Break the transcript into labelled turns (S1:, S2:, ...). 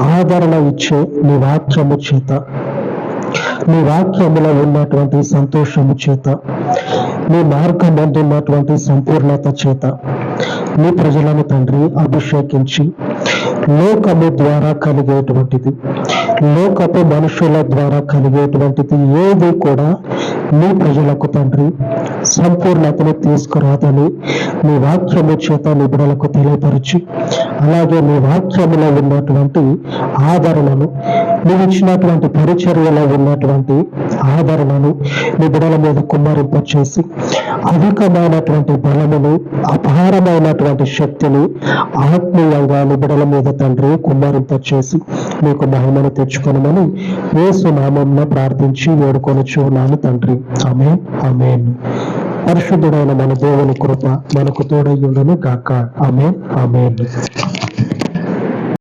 S1: ఆదరణ ఇచ్చే నీ వాక్యము చేత. నీ వాక్యములో ఉన్నటువంటి సంతోషము చేత. నీ మార్గం ఉన్నటువంటి సంపూర్ణత చేత. నీ ప్రజలను తండ్రి అభిషేకించి లోకము ద్వారా కలిగేటువంటిది. లోకపు మనుషుల ద్వారా కలిగేటువంటిది ఏది కూడా నీ ప్రజలకు తండ్రి సంపూర్ణతను తీసుకురాదని నీ వాక్యము చేత నీ బిడలకు తెలియపరిచి. అలాగే నీ వాక్యములో ఉన్నటువంటి ఆదరణను నువ్వు ఇచ్చినటువంటి పరిచర్యలో ఉన్నటువంటి ఆదరణను నీ బిడల మీద కుమ్మరింపచేసి అధికమైనటువంటి బలమును అపారమైనటువంటి శక్తిని ఆత్మీయంగా నీ బిడల మీద తండ్రి కుమ్మరింపచేసి నీకు మహిమను తెచ్చుకొనమని వేసు నామంన ప్రార్థించి వేడుకొనుచున్నాను తండ్రి. ఆమె అమేన్ పరిశుద్ధుడైన మన దేవుని కృప మనకు తోడయ్యుండును కాక ఆమె అమేన్